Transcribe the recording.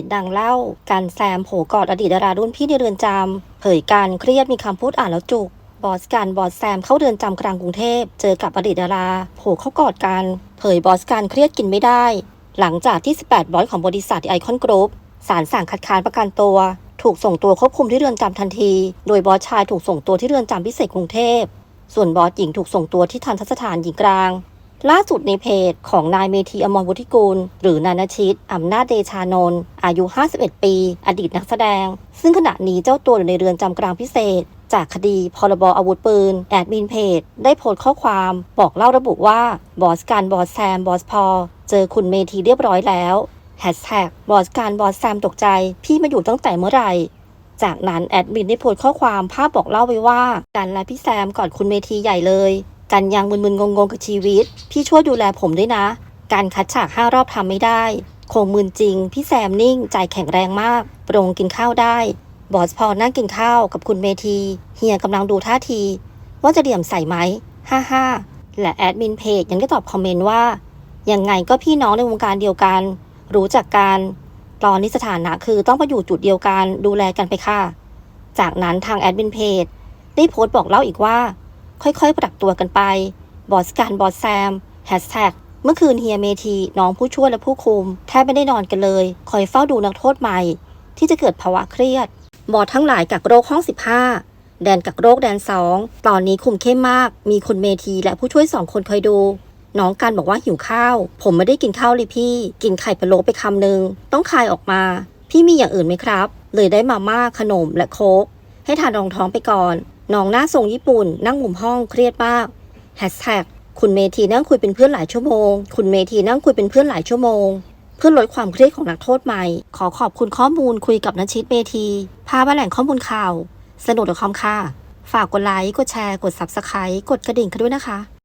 จดังเล่า การแซมโผกอดอดีตดารารุ่นพี่ในเรือนจำเผยการเครียดมีคำพูดอ่านแล้วจุก บอสการบอสแซมเข้าเรือนจำกลางกรุงเทพ เจอกับอดีตดาราโผเข้ากอดกัน เผยบอสการเครียดกินไม่ได้ หลังจากที่ 18 บอสของบริษัทไอคอนกรุ๊ปศาลสั่งคัดค้านประกันตัว ถูกส่งตัวควบคุมที่เรือนจำทันที โดยบอสชายถูกส่งตัวที่เรือนจำพิเศษกรุงเทพ ส่วนบอสหญิงถูกส่งตัวที่ทันทสถานหญิงกลาง ล่าสุดในเพจของนายเมธีอมรวุฒิกุลหรือนายนชิตอำนาจเดชานนท์อายุ 51 ปี อดีตนักแสดง ซึ่งขณะนี้เจ้าตัวอยู่ในเรือนจำกลางพิเศษ จากคดีพรบอาวุธปืน แอดมินเพจ ได้โพสต์ข้อความบอกเล่าระบุว่า บอสการบอสแซม บอสพอ เจอคุณเมธีเรียบร้อยแล้วแฮชแท็กบอสการบอสแซมตกใจ พี่มาอยู่ตั้งแต่เมื่อไหร่จากนั้นแอดมินได้โพสต์ข้อความภาพบอกเล่าไว้ว่าการและพี่แซมกอดคุณเมธีใหญ่เลย กันยังมึนๆงงๆกับชีวิต พี่ช่วยดูแลผมด้วยนะ การคัดฉากห้ารอบทำไม่ได้ คงมึนจริง พี่แซมนิ่ง ใจแข็งแรงมากโปรงกินข้าวได้ บอสพอนั่งกินข้าวกับคุณเมธีเฮียกำลังดูท่าที ว่าจะเดี่ยมใส่ไหมฮ่าฮ่าและแอดมินเพจยังได้ตอบคอมเมนต์ว่า ยังไงก็พี่น้องในวงการเดียวกัน รู้จักกันตอนนี้สถานะคือต้องมาอยู่จุดเดียวกันดูแลกันไปค่ะ จากนั้นทางแอดมินเพจได้โพสต์บอกเล่าอีกว่า ค่อยๆ ปรับตัวกันไป บอสการบอสแซมแฮชแท็กเมื่อคืนเฮียเมทีน้องผู้ช่วยและผู้คุม แทบไม่ได้นอนกันเลย คอยเฝ้าดูนักโทษใหม่ ที่จะเกิดภาวะเครียด บอสทั้งหลายกักโรคห้อง 15 แดนกักโรคแดน 2 ตอนนี้คุมเข้มมาก มีคุณเมทีและผู้ช่วยสองคนคอยดู น้องกันบอกว่าหิวข้าว ผมไม่ได้กินข้าวเลยพี่ กินไข่พะโล้ไปคำหนึ่งต้องคายออกมา พี่มีอย่างอื่นไหมครับ เลยได้มาม่าขนมและโค้กให้ทานรองท้องไปก่อน น้องหน้าทรงญี่ปุ่น นั่งมุมห้องเครียดมากแฮชแท็กคุณเมทีนั่งคุยเป็นเพื่อนหลายชั่วโมง คุณเมทีนั่งคุยเป็นเพื่อนหลายชั่วโมง เพื่อลดความเครียดของนักโทษใหม่ ขอขอบคุณข้อมูลคุยกับนชิตเมทีพามาแหล่งข้อมูลข่าว สนุกกับคอมค่ะ ฝากกดไลค์ กดแชร์ กด Subscribe กดกระดิ่งกันด้วยนะคะ